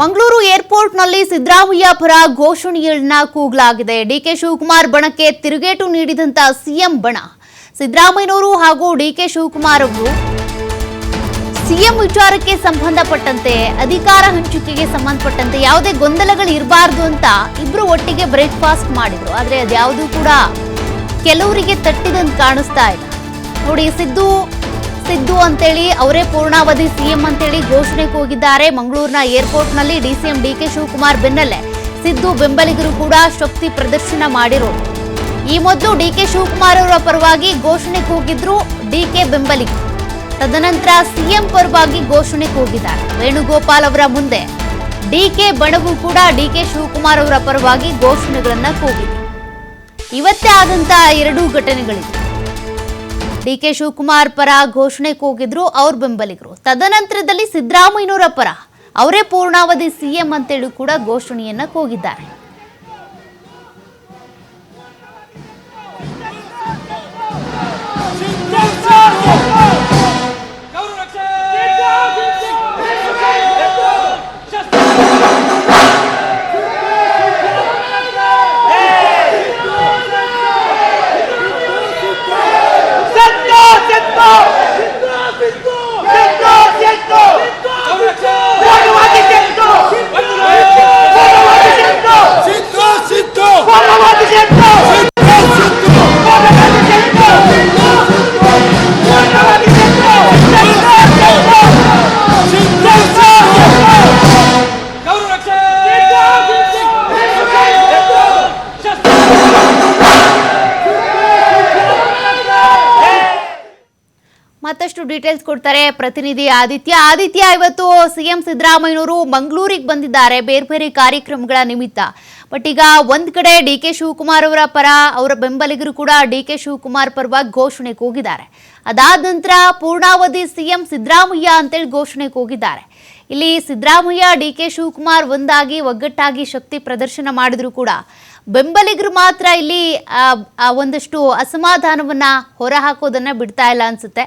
ಮಂಗಳೂರು ಏರ್ಪೋರ್ಟ್ನಲ್ಲಿ ಸಿದ್ದರಾಮಯ್ಯ ಪರ ಘೋಷಣೆಯನ್ನ ಕೂಗಲಾಗಿದೆ. ಡಿಕೆ ಶಿವಕುಮಾರ್ ಬಣಕ್ಕೆ ತಿರುಗೇಟು ನೀಡಿದಂತ ಸಿಎಂ ಬಣ. ಸಿದ್ದರಾಮಯ್ಯನವರು ಹಾಗೂ ಡಿಕೆ ಶಿವಕುಮಾರ್ ಅವರು ಸಿಎಂ ವಿಚಾರಕ್ಕೆ ಸಂಬಂಧಪಟ್ಟಂತೆ, ಅಧಿಕಾರ ಹಂಚಿಕೆಗೆ ಸಂಬಂಧಪಟ್ಟಂತೆ ಯಾವುದೇ ಗೊಂದಲಗಳು ಇರಬಾರ್ದು ಅಂತ ಇಬ್ರು ಒಟ್ಟಿಗೆ ಬ್ರೇಕ್ಫಾಸ್ಟ್ ಮಾಡಿದ್ರು. ಆದ್ರೆ ಅದ್ಯಾವುದೂ ಕೂಡ ಕೆಲವರಿಗೆ ತಟ್ಟಿದಂತೆ ಕಾಣಿಸ್ತಾ ಇಲ್ಲ. ನೋಡಿ, ಸಿದ್ದು ಸಿದ್ದು ಅಂತೇಳಿ, ಅವರೇ ಪೂರ್ಣಾವಧಿ ಸಿಎಂ ಅಂತೇಳಿ ಘೋಷಣೆಗೆ ಹೋಗಿದ್ದಾರೆ. ಮಂಗಳೂರಿನ ಏರ್ಪೋರ್ಟ್ನಲ್ಲಿ ಡಿಸಿಎಂ ಡಿಕೆ ಶಿವಕುಮಾರ್ ಬೆನ್ನಲ್ಲೇ ಸಿದ್ದು ಬೆಂಬಲಿಗರು ಕೂಡ ಶಕ್ತಿ ಪ್ರದರ್ಶನ ಮಾಡಿರು. ಈ ಮೊದಲು ಡಿಕೆ ಶಿವಕುಮಾರ್ ಅವರ ಪರವಾಗಿ ಘೋಷಣೆ ಡಿ ಡಿಕೆ ಬೆಂಬಲಿಗರು. ತದನಂತರ ಸಿಎಂ ಪರವಾಗಿ ಘೋಷಣೆ ಹೋಗಿದ್ದಾರೆ. ವೇಣುಗೋಪಾಲ್ ಅವರ ಮುಂದೆ ಡಿಕೆ ಬಣವು ಕೂಡ ಡಿಕೆ ಶಿವಕುಮಾರ್ ಅವರ ಪರವಾಗಿ ಘೋಷಣೆಗಳನ್ನ ಕೂಗಿದೆ. ಇವತ್ತೇ ಆದಂತಹ ಎರಡೂ ಘಟನೆಗಳಿವೆ. ಡಿಕೆ ಶಿವಕುಮಾರ್ ಪರ ಘೋಷಣೆ ಕೂಗಿದ್ರು ಅವ್ರ ಬೆಂಬಲಿಗರು. ತದನಂತರದಲ್ಲಿ ಸಿದ್ದರಾಮಯ್ಯನವರ ಪರ ಅವರೇ ಪೂರ್ಣಾವಧಿ ಸಿಎಂ ಅಂತೇಳಿ ಕೂಡ ಘೋಷಣೆಯನ್ನ ಕೂಗಿದ್ದಾರೆ. ಮತ್ತಷ್ಟು ಡೀಟೇಲ್ಸ್ ಕೊಡ್ತಾರೆ ಪ್ರತಿನಿಧಿ ಆದಿತ್ಯ. ಆದಿತ್ಯ, ಇವತ್ತು ಸಿಎಂ ಸಿದ್ದರಾಮಯ್ಯನವರು ಮಂಗಳೂರಿಗೆ ಬಂದಿದ್ದಾರೆ ಬೇರೆ ಬೇರೆ ಕಾರ್ಯಕ್ರಮಗಳ ನಿಮಿತ್ತ. ಬಟ್ ಈಗ ಒಂದ್ ಕಡೆ ಡಿ ಕೆ ಶಿವಕುಮಾರ್ ಅವರ ಪರ, ಅವರ ಬೆಂಬಲಿಗರು ಕೂಡ ಡಿ ಕೆ ಶಿವಕುಮಾರ್ ಪರವಾಗಿ ಘೋಷಣೆ ಕೂಗಿದ್ದಾರೆ ಅದಾದ ನಂತರ ಪೂರ್ಣಾವಧಿ ಸಿಎಂ ಸಿದ್ದರಾಮಯ್ಯ ಅಂತೇಳಿ ಘೋಷಣೆ ಕೂಗಿದ್ದಾರೆ ಇಲ್ಲಿ ಸಿದ್ದರಾಮಯ್ಯ, ಡಿ ಕೆ ಶಿವಕುಮಾರ್ ಒಂದಾಗಿ ಒಗ್ಗಟ್ಟಾಗಿ ಶಕ್ತಿ ಪ್ರದರ್ಶನ ಮಾಡಿದ್ರು ಕೂಡ. ಬೆಂಬಲಿಗರು ಮಾತ್ರ ಇಲ್ಲಿ ಒಂದಷ್ಟು ಅಸಮಾಧಾನವನ್ನ ಹೊರಹಾಕೋದನ್ನ ಬಿಡ್ತಾ ಇಲ್ಲ ಅನ್ಸುತ್ತೆ.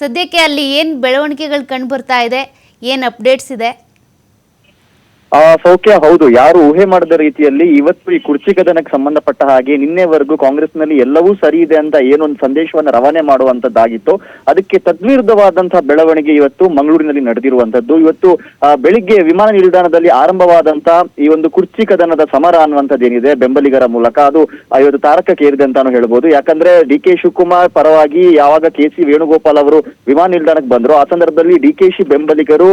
ಸದ್ಯಕ್ಕೆ ಅಲ್ಲಿ ಏನು ಬೆಳವಣಿಗೆಗಳು ಕಂಡು ಬರ್ತಾ ಇದೆ ಏನು ಅಪ್ಡೇಟ್ಸ್ ಇದೆ? ಆ, ಸೌಖ್ಯ, ಹೌದು. ಯಾರು ಊಹೆ ಮಾಡದ ರೀತಿಯಲ್ಲಿ ಇವತ್ತು ಈ ಕುರ್ಚಿ ಕದನಕ್ಕೆ ಸಂಬಂಧಪಟ್ಟ ಹಾಗೆ ನಿನ್ನೆವರೆಗೂ ಕಾಂಗ್ರೆಸ್ನಲ್ಲಿ ಎಲ್ಲವೂ ಸರಿ ಇದೆ ಅಂತ ಏನೊಂದು ಸಂದೇಶವನ್ನ ರವಾನೆ ಮಾಡುವಂತದ್ದಾಗಿತ್ತು ಅದಕ್ಕೆ ತದ್ವಿರುದ್ಧವಾದಂತಹ ಬೆಳವಣಿಗೆ ಇವತ್ತು ಮಂಗಳೂರಿನಲ್ಲಿ ನಡೆದಿರುವಂತದ್ದು ಇವತ್ತು ಬೆಳಿಗ್ಗೆ ವಿಮಾನ ನಿಲ್ದಾಣದಲ್ಲಿ ಆರಂಭವಾದಂತ ಈ ಒಂದು ಕುರ್ಚಿ ಕದನದ ಸಮರ ಅನ್ನುವಂಥದ್ದೇನಿದೆ ಬೆಂಬಲಿಗರ ಮೂಲಕ. ಅದು ಇವತ್ತು ತಾರಕಕ್ಕೆ ಏರಿದೆ ಅಂತಾನು ಹೇಳ್ಬೋದು. ಯಾಕಂದ್ರೆ ಡಿ ಕೆ ಶಿವಕುಮಾರ್ ಪರವಾಗಿ ಯಾವಾಗ ಕೆ ಸಿ ವೇಣುಗೋಪಾಲ್ ಅವರು ವಿಮಾನ ನಿಲ್ದಾಣಕ್ಕೆ ಬಂದ್ರು, ಆ ಸಂದರ್ಭದಲ್ಲಿ ಡಿ ಕೆ ಶಿ ಬೆಂಬಲಿಗರು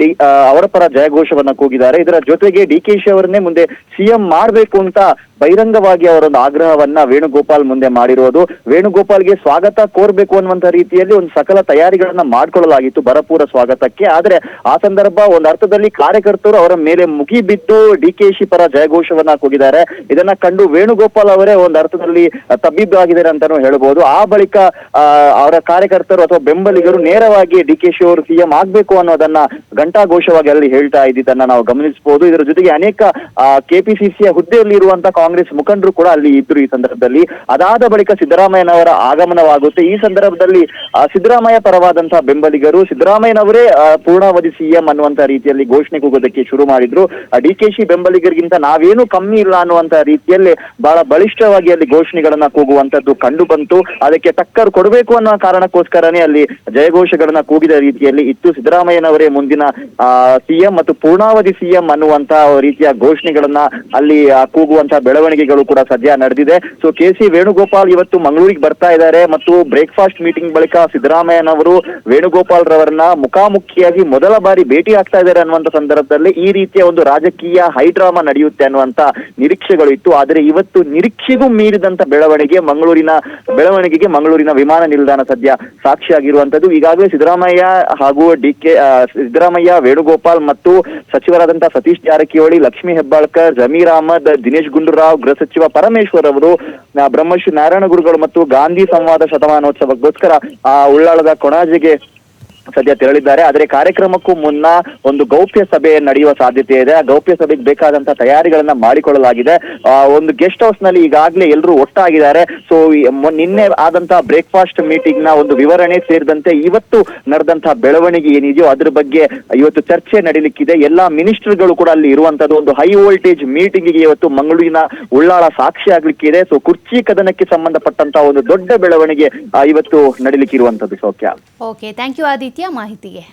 ಡಿ ಅವರ ಪರ ಜಯಘೋಷವನ್ನ ಕೂಗಿದ್ದಾರೆ ಇದರ ಜೊತೆಗೆ ಡಿ ಕೆ ಅವರನ್ನೇ ಮುಂದೆ ಸಿಎಂ ಮಾಡ್ಬೇಕು ಅಂತ ಬಹಿರಂಗವಾಗಿ ಅವರೊಂದು ಆಗ್ರಹವನ್ನ ವೇಣುಗೋಪಾಲ್ ಮುಂದೆ ಮಾಡಿರೋದು. ವೇಣುಗೋಪಾಲ್ಗೆ ಸ್ವಾಗತ ಕೋರ್ಬೇಕು ಅನ್ನುವಂತ ರೀತಿಯಲ್ಲಿ ಒಂದು ಸಕಲ ತಯಾರಿಗಳನ್ನ ಮಾಡ್ಕೊಳ್ಳಲಾಗಿತ್ತು ಭರಪೂರ ಸ್ವಾಗತಕ್ಕೆ. ಆದ್ರೆ ಆ ಸಂದರ್ಭ ಒಂದು ಅರ್ಥದಲ್ಲಿ ಕಾರ್ಯಕರ್ತರು ಅವರ ಮೇಲೆ ಮುಗಿಬಿದ್ದು ಡಿ ಕೆ ಶಿ ಪರ ಜಯಘೋಷವನ್ನ ಕೂಗಿದ್ದಾರೆ. ಇದನ್ನ ಕಂಡು ವೇಣುಗೋಪಾಲ್ ಅವರೇ ಒಂದು ಅರ್ಥದಲ್ಲಿ ತಬ್ಬಿಬ್ಬಾಗಿದ್ದಾರೆ ಅಂತಾನು ಹೇಳಬಹುದು ಆ ಬಳಿಕ ಅವರ ಕಾರ್ಯಕರ್ತರು ಅಥವಾ ಬೆಂಬಲಿಗರು ನೇರವಾಗಿ ಡಿ ಅವರು ಸಿಎಂ ಆಗ್ಬೇಕು ಅನ್ನೋದನ್ನ ಘಂಟಾಘೋಷವಾಗಿ ಅಲ್ಲಿ ಹೇಳ್ತಾ ಇದ್ದಿದ್ದನ್ನ ನಾವು ಗಮನಿಸಬಹುದು. ಇದರ ಜೊತೆಗೆ ಅನೇಕ ಕೆಪಿಸಿಸಿಯ ಹುದ್ದೆಯಲ್ಲಿ ಇರುವಂತಹ ಕಾಂಗ್ರೆಸ್ ಮುಖಂಡರು ಕೂಡ ಅಲ್ಲಿ ಇದ್ರು ಈ ಸಂದರ್ಭದಲ್ಲಿ. ಅದಾದ ಬಳಿಕ ಸಿದ್ದರಾಮಯ್ಯನವರ ಆಗಮನವಾಗುತ್ತೆ. ಈ ಸಂದರ್ಭದಲ್ಲಿ ಸಿದ್ದರಾಮಯ್ಯ ಪರವಾದಂತಹ ಬೆಂಬಲಿಗರು ಸಿದ್ದರಾಮಯ್ಯನವರೇ ಪೂರ್ಣಾವಧಿ ಸಿಎಂ ಅನ್ನುವಂತ ರೀತಿಯಲ್ಲಿ ಘೋಷಣೆ ಕೂಗೋದಕ್ಕೆ ಶುರು ಮಾಡಿದ್ರು. ಡಿ ಕೆ ಶಿ ಬೆಂಬಲಿಗರಿಗಿಂತ ನಾವೇನು ಕಮ್ಮಿ ಇಲ್ಲ ಅನ್ನುವಂತ ರೀತಿಯಲ್ಲಿ ಬಹಳ ಬಲಿಷ್ಠವಾಗಿ ಅಲ್ಲಿ ಘೋಷಣೆಗಳನ್ನ ಕೂಗುವಂತದ್ದು ಕಂಡು ಬಂತು ಅದಕ್ಕೆ ಟಕ್ಕರ್ ಕೊಡಬೇಕು ಅನ್ನೋ ಕಾರಣಕ್ಕೋಸ್ಕರನೇ ಅಲ್ಲಿ ಜಯಘೋಷಗಳನ್ನ ಕೂಗಿದ ರೀತಿಯಲ್ಲಿ ಇತ್ತು. ಸಿದ್ದರಾಮಯ್ಯನವರೇ ಮುಂದಿನ ಸಿಎಂ ಮತ್ತು ಪೂರ್ಣಾವಧಿ ಸಿಎಂ ಅನ್ನುವಂತ ರೀತಿಯ ಘೋಷಣೆಗಳನ್ನ ಅಲ್ಲಿ ಕೂಗುವಂತ ಬೆಳವಣಿಗೆಗಳು ಕೂಡ ಸದ್ಯ ನಡೆದಿದೆ. ಸೊ ಕೆ ಸಿ ವೇಣುಗೋಪಾಲ್ ಇವತ್ತು ಮಂಗಳೂರಿಗೆ ಬರ್ತಾ ಇದ್ದಾರೆ ಮತ್ತು ಬ್ರೇಕ್ಫಾಸ್ಟ್ ಮೀಟಿಂಗ್ ಬಳಿಕ ಸಿದ್ದರಾಮಯ್ಯನವರು ವೇಣುಗೋಪಾಲ್ ರವರನ್ನ ಮುಖಾಮುಖಿಯಾಗಿ ಮೊದಲ ಬಾರಿ ಭೇಟಿ ಆಗ್ತಾ ಇದ್ದಾರೆ ಅನ್ನುವಂತ ಸಂದರ್ಭದಲ್ಲಿ ಈ ರೀತಿಯ ಒಂದು ರಾಜಕೀಯ ಹೈಡ್ರಾಮಾ ನಡೆಯುತ್ತೆ ಅನ್ನುವಂತ ನಿರೀಕ್ಷೆಗಳು ಇತ್ತು. ಆದರೆ ಇವತ್ತು ನಿರೀಕ್ಷೆಗೂ ಮೀರಿದಂತ ಬೆಳವಣಿಗೆ ಮಂಗಳೂರಿನ ಬೆಳವಣಿಗೆಗೆ ಮಂಗಳೂರಿನ ವಿಮಾನ ನಿಲ್ದಾಣ ಸದ್ಯ ಸಾಕ್ಷಿಯಾಗಿರುವಂತದ್ದು. ಈಗಾಗಲೇ ಸಿದ್ದರಾಮಯ್ಯ ಹಾಗೂ ಡಿ ಕೆ ಸಿದ್ದರಾಮಯ್ಯ, ವೇಣುಗೋಪಾಲ್ ಮತ್ತು ಸಚಿವರಾದಂತಹ ಸತೀಶ್ ಜಾರಕಿಹೊಳಿ, ಲಕ್ಷ್ಮೀ ಹೆಬ್ಬಾಳ್ಕರ್, ಜಮೀರ್ ಅಹಮದ್, ದಿನೇಶ್ ಗುಂಡೂರಾವ್, ಗೃಹ ಸಚಿವ ಪರಮೇಶ್ವರ್ ಅವರು ಬ್ರಹ್ಮಶ್ರೀ ನಾರಾಯಣ ಗುರುಗಳು ಮತ್ತು ಗಾಂಧಿ ಸಂವಾದ ಶತಮಾನೋತ್ಸವಕ್ಕೋಸ್ಕರ ಆ ಉಳ್ಳಾಳದ ಕೊಣಾಜೆಗೆ ಸದ್ಯ ತೆರಳಿದ್ದಾರೆ. ಆದರೆ ಕಾರ್ಯಕ್ರಮಕ್ಕೂ ಮುನ್ನ ಒಂದು ಗೌಪ್ಯ ಸಭೆ ನಡೆಯುವ ಸಾಧ್ಯತೆ ಇದೆ. ಆ ಗೌಪ್ಯ ಸಭೆಗೆ ಬೇಕಾದಂತಹ ತಯಾರಿಗಳನ್ನ ಮಾಡಿಕೊಳ್ಳಲಾಗಿದೆ. ಒಂದು ಗೆಸ್ಟ್ ಹೌಸ್ನಲ್ಲಿ ಈಗಾಗಲೇ ಎಲ್ಲರೂ ಒಟ್ಟಾಗಿದ್ದಾರೆ. ಸೊ ನಿನ್ನೆ ಆದಂತಹ ಬ್ರೇಕ್ಫಾಸ್ಟ್ ಮೀಟಿಂಗ್ನ ಒಂದು ವಿವರಣೆ ಸೇರಿದಂತೆ ಇವತ್ತು ನಡೆದಂತಹ ಬೆಳವಣಿಗೆ ಏನಿದೆಯೋ ಅದ್ರ ಬಗ್ಗೆ ಇವತ್ತು ಚರ್ಚೆ ನಡೀಲಿಕ್ಕಿದೆ. ಎಲ್ಲಾ ಮಿನಿಸ್ಟರ್ಗಳು ಕೂಡ ಅಲ್ಲಿ ಇರುವಂತದ್ದು ಒಂದು ಹೈ ವೋಲ್ಟೇಜ್ ಮೀಟಿಂಗ್ಗೆ ಇವತ್ತು ಮಂಗಳೂರಿನ ಉಳ್ಳಾಳ ಸಾಕ್ಷಿ ಆಗ್ಲಿಕ್ಕಿದೆ. ಸೊ ಕುರ್ಚಿ ಕದನಕ್ಕೆ ಸಂಬಂಧಪಟ್ಟಂತಹ ಒಂದು ದೊಡ್ಡ ಬೆಳವಣಿಗೆ ಇವತ್ತು ನಡೀಲಿಕ್ಕಿರುವಂತದ್ದು ಸೌಖ್ಯ ಓಕೆ ಥ್ಯಾಂಕ್ ಯು ಆದಿತ್ಯ रीतिय महिति है।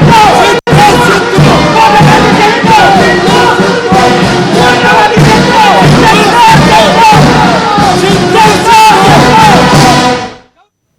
Let!